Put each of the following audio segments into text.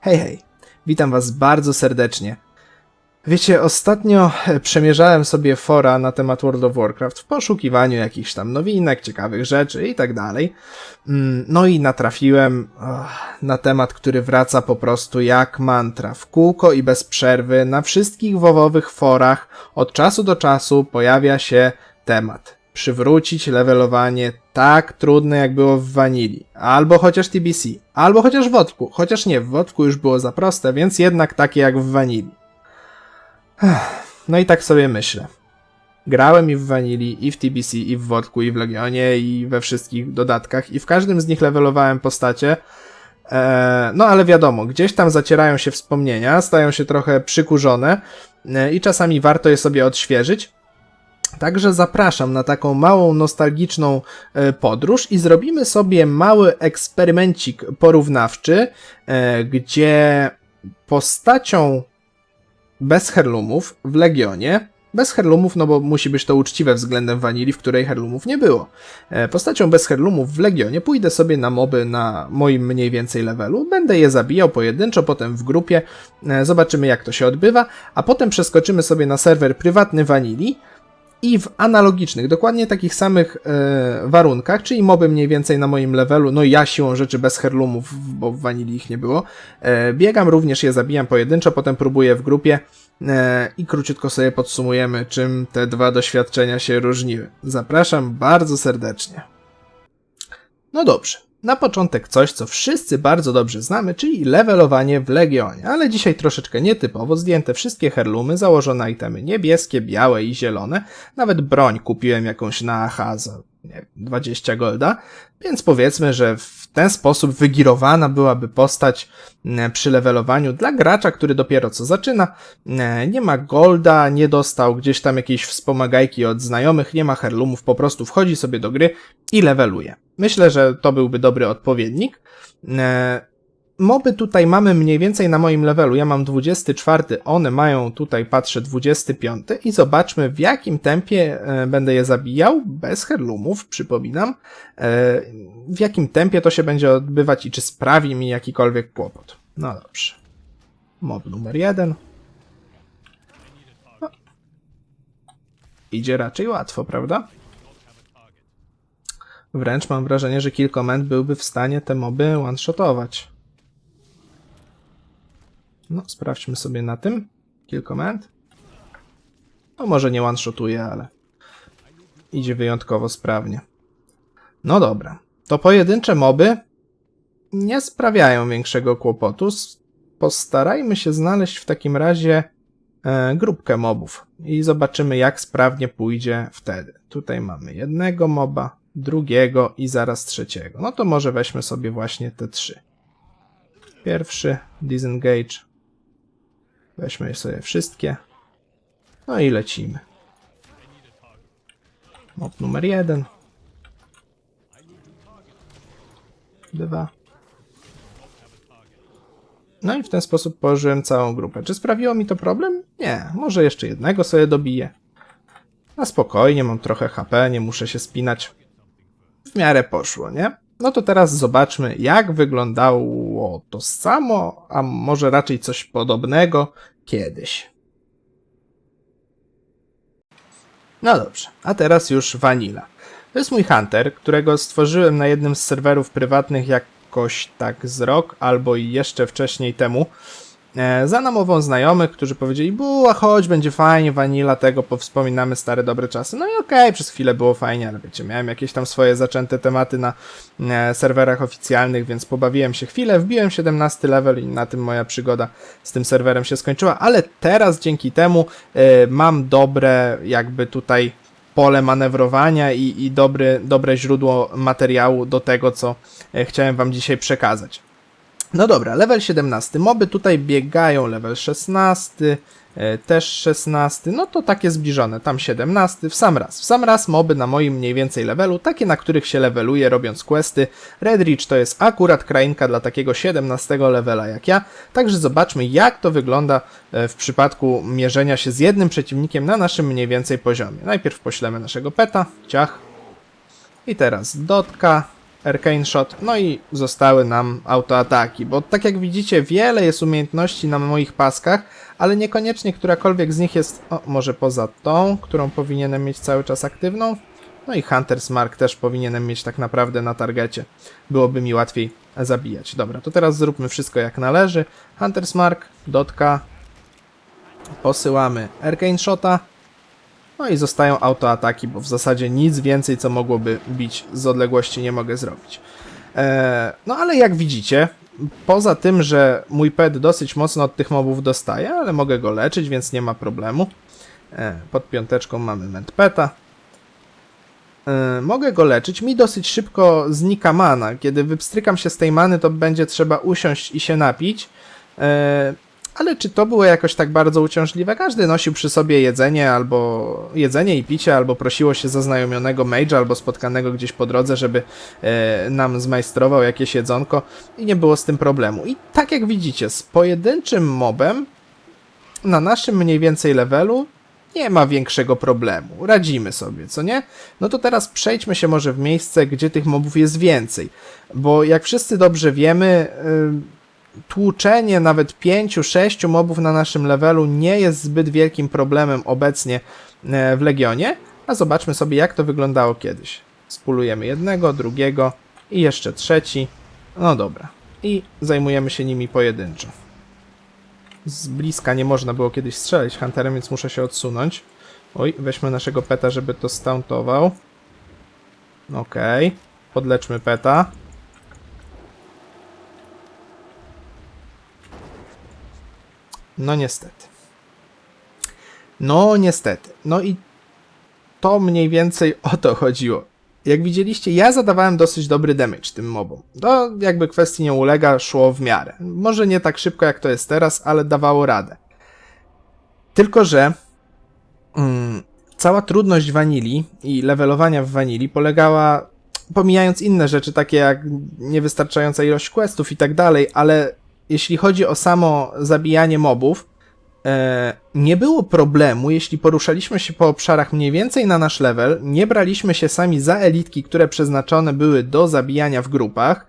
Hej, hej, witam Was bardzo serdecznie. Wiecie, ostatnio e, przemierzałem sobie fora na temat World of Warcraft w poszukiwaniu jakichś tam nowinek, ciekawych rzeczy i tak dalej. Mm, No i natrafiłem na temat, który wraca po prostu jak mantra, w kółko i bez przerwy, na wszystkich wowowych forach od czasu do czasu pojawia się temat. Przywrócić levelowanie tak trudne jak było w Vanilli, albo chociaż TBC, albo chociaż w Wodku, chociaż nie, w Wodku już było za proste, więc jednak takie jak w Vanilli. Ech, No i tak sobie myślę. Grałem i w Vanilli, i w TBC, i w Wodku, i w Legionie, i we wszystkich dodatkach, i w każdym z nich levelowałem postacie. Eee, no ale wiadomo, gdzieś tam zacierają się wspomnienia, stają się trochę przykurzone e, i czasami warto je sobie odświeżyć. Także zapraszam na taką małą nostalgiczną e, podróż i zrobimy sobie mały eksperymencik porównawczy, e, gdzie postacią bez herlumów w Legionie, bez herlumów, no bo musi być to uczciwe względem Vanilli, w której herlumów nie było. E, Postacią bez herlumów w Legionie pójdę sobie na moby na moim mniej więcej levelu, będę je zabijał pojedynczo, potem w grupie, zobaczymy jak to się odbywa, a potem przeskoczymy sobie na serwer prywatny Vanilli, i w analogicznych, dokładnie takich samych e, warunkach, czyli moby mniej więcej na moim levelu, no ja siłą rzeczy bez herlumów, bo w wanilii ich nie było, e, biegam również, je zabijam pojedynczo, potem próbuję w grupie e, i króciutko sobie podsumujemy, czym te dwa doświadczenia się różniły. Zapraszam bardzo serdecznie. No dobrze. Na początek coś, co wszyscy bardzo dobrze znamy, czyli levelowanie w Legionie, ale dzisiaj troszeczkę nietypowo, zdjęte wszystkie herlumy, założone itemy niebieskie, białe i zielone, nawet broń kupiłem jakąś na AHA za nie wiem, 20 golda, więc powiedzmy, że w ten sposób wygirowana byłaby postać mm, przy levelowaniu dla gracza, który dopiero co zaczyna, Mm, nie ma golda, nie dostał gdzieś tam jakiejś wspomagajki od znajomych, nie ma herlumów, po prostu wchodzi sobie do gry i leveluje. Myślę, że to byłby dobry odpowiednik. E, Moby tutaj mamy mniej więcej na moim levelu. Ja mam 24, one mają tutaj, patrzę, 25 i zobaczmy w jakim tempie e, będę je zabijał, bez herlumów, przypominam, e, w jakim tempie to się będzie odbywać i czy sprawi mi jakikolwiek kłopot. No dobrze. Mob numer jeden. No. Idzie raczej łatwo, prawda? Wręcz mam wrażenie, że Killcommand byłby w stanie te moby one-shotować. No, sprawdźmy sobie na tym. Killcommand. No, może nie one-shotuje, ale idzie wyjątkowo sprawnie. No dobra. To pojedyncze moby nie sprawiają większego kłopotu. Postarajmy się znaleźć w takim razie e, grupkę mobów i zobaczymy, jak sprawnie pójdzie wtedy. Tutaj mamy jednego moba, drugiego i zaraz trzeciego. No to może weźmy sobie właśnie te trzy. Pierwszy, disengage. Weźmy sobie wszystkie. No i lecimy. Mob numer jeden. Dwa. No i w ten sposób położyłem całą grupę. Czy sprawiło mi to problem? Nie. Może jeszcze jednego sobie dobiję. Na spokojnie, mam trochę HP, nie muszę się spinać. W miarę poszło, nie? No to teraz zobaczmy, jak wyglądało to samo, a może raczej coś podobnego kiedyś. No dobrze, a teraz już Vanilla. To jest mój Hunter, którego stworzyłem na jednym z serwerów prywatnych jakoś tak z rok albo jeszcze wcześniej temu. E, za namową znajomych, którzy powiedzieli, buła, chodź, będzie fajnie, Vanilla, tego, powspominamy stare dobre czasy. No i okej, przez chwilę było fajnie, ale wiecie, miałem jakieś tam swoje zaczęte tematy na e, serwerach oficjalnych, więc pobawiłem się chwilę, wbiłem 17 level i na tym moja przygoda z tym serwerem się skończyła, ale teraz dzięki temu e, mam dobre jakby tutaj pole manewrowania i, i dobry, dobre źródło materiału do tego, co chciałem wam dzisiaj przekazać. No dobra, level 17. Moby tutaj biegają, level 16, e, też 16, no to takie zbliżone, tam 17, w sam raz. W sam raz moby na moim mniej więcej levelu, takie na których się leveluje robiąc questy. Red Ridge to jest akurat krainka dla takiego 17 levela jak ja, także zobaczmy jak to wygląda e, w przypadku mierzenia się z jednym przeciwnikiem na naszym mniej więcej poziomie. Najpierw poślemy naszego peta, ciach. I teraz dotka, Arcane Shot, no i zostały nam autoataki, bo tak jak widzicie, wiele jest umiejętności na moich paskach, ale niekoniecznie którakolwiek z nich jest, o, może poza tą, którą powinienem mieć cały czas aktywną, no i Hunter's Mark też powinienem mieć tak naprawdę na targecie. Byłoby mi łatwiej zabijać. Dobra, to teraz zróbmy wszystko jak należy. Hunter's Mark, dotka, posyłamy Arcane Shota, no i zostają autoataki, bo w zasadzie nic więcej, co mogłoby bić z odległości nie mogę zrobić. Eee, no ale jak widzicie, poza tym, że mój pet dosyć mocno od tych mobów dostaje, ale mogę go leczyć, więc nie ma problemu. Eee, pod piąteczką mamy Medpeta. Eee, mogę go leczyć, mi dosyć szybko znika mana. Kiedy wypstrykam się z tej many, to będzie trzeba usiąść i się napić. Eee, ale czy to było jakoś tak bardzo uciążliwe? Każdy nosił przy sobie jedzenie albo jedzenie i picie, albo prosiło się zaznajomionego mage'a albo spotkanego gdzieś po drodze, żeby e, nam zmajstrował jakieś jedzonko i nie było z tym problemu. I tak jak widzicie, z pojedynczym mobem na naszym mniej więcej levelu nie ma większego problemu. Radzimy sobie, co nie? No to teraz przejdźmy się może w miejsce, gdzie tych mobów jest więcej. Bo jak wszyscy dobrze wiemy, y, tłuczenie nawet 5-6 mobów na naszym levelu nie jest zbyt wielkim problemem obecnie e, w Legionie, a zobaczmy sobie jak to wyglądało kiedyś. Spulujemy jednego, drugiego i jeszcze trzeci. No dobra. I zajmujemy się nimi pojedynczo. Z bliska nie można było kiedyś strzelić Hunterem, więc muszę się odsunąć. Oj, weźmy naszego peta, żeby to stauntował. Okej. Okay. Podleczmy peta. No niestety. No niestety. No i to mniej więcej o to chodziło. Jak widzieliście, ja zadawałem dosyć dobry damage tym mobom. To jakby kwestii nie ulega, szło w miarę. Może nie tak szybko jak to jest teraz, ale dawało radę. Tylko, że mm, cała trudność wanili i levelowania w wanili polegała, pomijając inne rzeczy, takie jak niewystarczająca ilość questów i tak dalej, ale jeśli chodzi o samo zabijanie mobów, e, nie było problemu, jeśli poruszaliśmy się po obszarach mniej więcej na nasz level, nie braliśmy się sami za elitki, które przeznaczone były do zabijania w grupach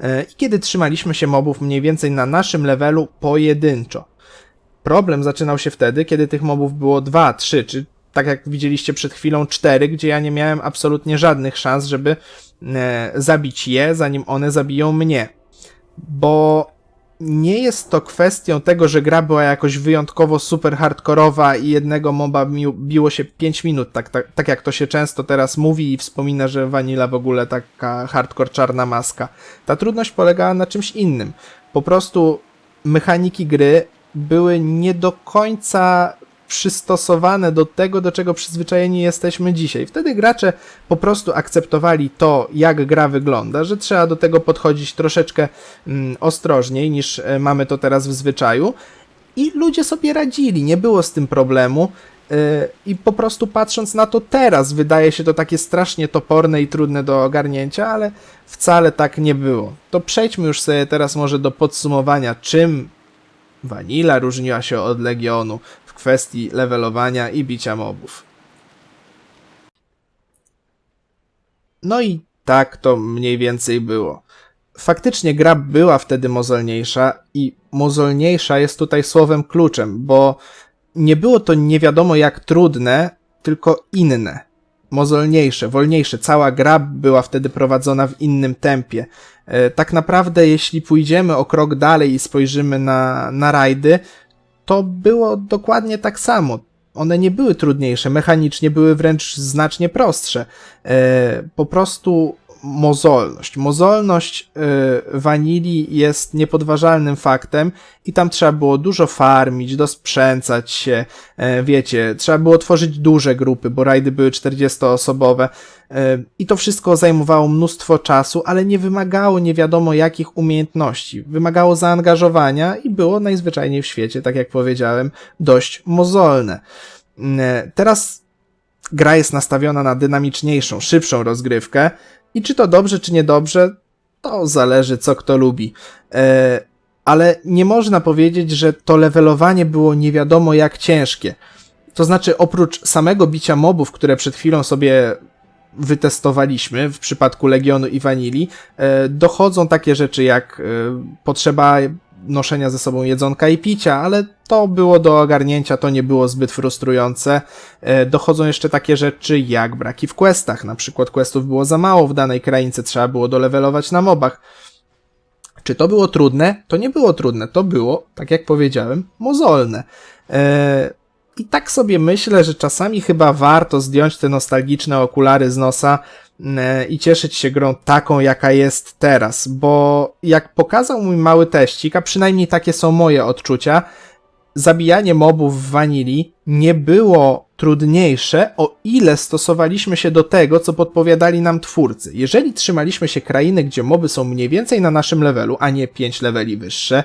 e, i kiedy trzymaliśmy się mobów mniej więcej na naszym levelu pojedynczo. Problem zaczynał się wtedy, kiedy tych mobów było 2, 3, czy tak jak widzieliście przed chwilą 4, gdzie ja nie miałem absolutnie żadnych szans, żeby e, zabić je, zanim one zabiją mnie. Bo nie jest to kwestią tego, że gra była jakoś wyjątkowo super hardkorowa i jednego moba biło się 5 minut, tak, tak, tak jak to się często teraz mówi i wspomina, że Vanilla w ogóle taka hardcore czarna maska. Ta trudność polegała na czymś innym. Po prostu mechaniki gry były nie do końca przystosowane do tego, do czego przyzwyczajeni jesteśmy dzisiaj. Wtedy gracze po prostu akceptowali to, jak gra wygląda, że trzeba do tego podchodzić troszeczkę mm, ostrożniej niż e, mamy to teraz w zwyczaju. I ludzie sobie radzili, nie było z tym problemu. Yy, I po prostu patrząc na to teraz, wydaje się to takie strasznie toporne i trudne do ogarnięcia, ale wcale tak nie było. To przejdźmy już sobie teraz może do podsumowania, czym Vanilla różniła się od Legionu w kwestii levelowania i bicia mobów. No i tak to mniej więcej było. Faktycznie gra była wtedy mozolniejsza i mozolniejsza jest tutaj słowem kluczem, bo nie było to nie wiadomo jak trudne, tylko inne. Mozolniejsze, wolniejsze. Cała gra była wtedy prowadzona w innym tempie. E, tak naprawdę, jeśli pójdziemy o krok dalej i spojrzymy na, na rajdy, to było dokładnie tak samo. One nie były trudniejsze, mechanicznie były wręcz znacznie prostsze. E, po prostu mozolność. Mozolność y, wanili jest niepodważalnym faktem i tam trzeba było dużo farmić, dosprzęcać się, y, wiecie, trzeba było tworzyć duże grupy, bo rajdy były 40-osobowe y, i to wszystko zajmowało mnóstwo czasu, ale nie wymagało nie wiadomo jakich umiejętności. Wymagało zaangażowania i było najzwyczajniej w świecie, tak jak powiedziałem, dość mozolne. Teraz gra jest nastawiona na dynamiczniejszą, szybszą rozgrywkę, i czy to dobrze, czy niedobrze, to zależy, co kto lubi. E, ale nie można powiedzieć, że to levelowanie było nie wiadomo jak ciężkie. To znaczy, oprócz samego bicia mobów, które przed chwilą sobie wytestowaliśmy w przypadku Legionu i Vanili, e, dochodzą takie rzeczy jak e, potrzeba noszenia ze sobą jedzonka i picia, ale to było do ogarnięcia, to nie było zbyt frustrujące. E, Dochodzą jeszcze takie rzeczy jak braki w questach, na przykład questów było za mało w danej kraince, trzeba było dolewelować na mobach. Czy to było trudne? To nie było trudne, to było, tak jak powiedziałem, mozolne. Eee, I tak sobie myślę, że czasami chyba warto zdjąć te nostalgiczne okulary z nosa e, i cieszyć się grą taką, jaka jest teraz, bo jak pokazał mój mały teścik, a przynajmniej takie są moje odczucia, zabijanie mobów w wanili nie było trudniejsze, o ile stosowaliśmy się do tego, co podpowiadali nam twórcy. Jeżeli trzymaliśmy się krainy, gdzie moby są mniej więcej na naszym levelu, a nie 5 leveli wyższe,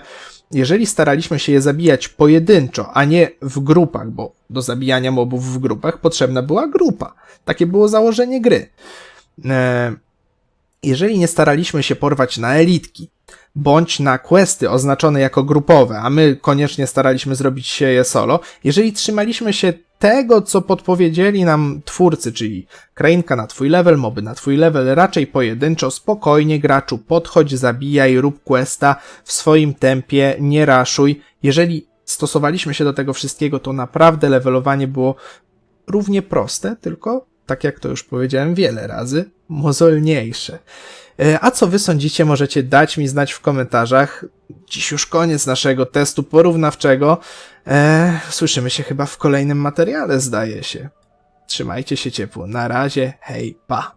jeżeli staraliśmy się je zabijać pojedynczo, a nie w grupach, bo do zabijania mobów w grupach potrzebna była grupa. Takie było założenie gry. Eee, jeżeli nie staraliśmy się porwać na elitki, bądź na questy oznaczone jako grupowe, a my koniecznie staraliśmy zrobić się je solo, jeżeli trzymaliśmy się tego, co podpowiedzieli nam twórcy, czyli krainka na twój level, moby na twój level, raczej pojedynczo, spokojnie graczu, podchodź, zabijaj, rób questa w swoim tempie, nie raszuj. Jeżeli stosowaliśmy się do tego wszystkiego, to naprawdę levelowanie było równie proste, tylko, tak jak to już powiedziałem wiele razy, mozolniejsze. E, A co wy sądzicie, możecie dać mi znać w komentarzach. Dziś już koniec naszego testu porównawczego. E, słyszymy się chyba w kolejnym materiale, zdaje się. Trzymajcie się ciepło. Na razie, hej, pa.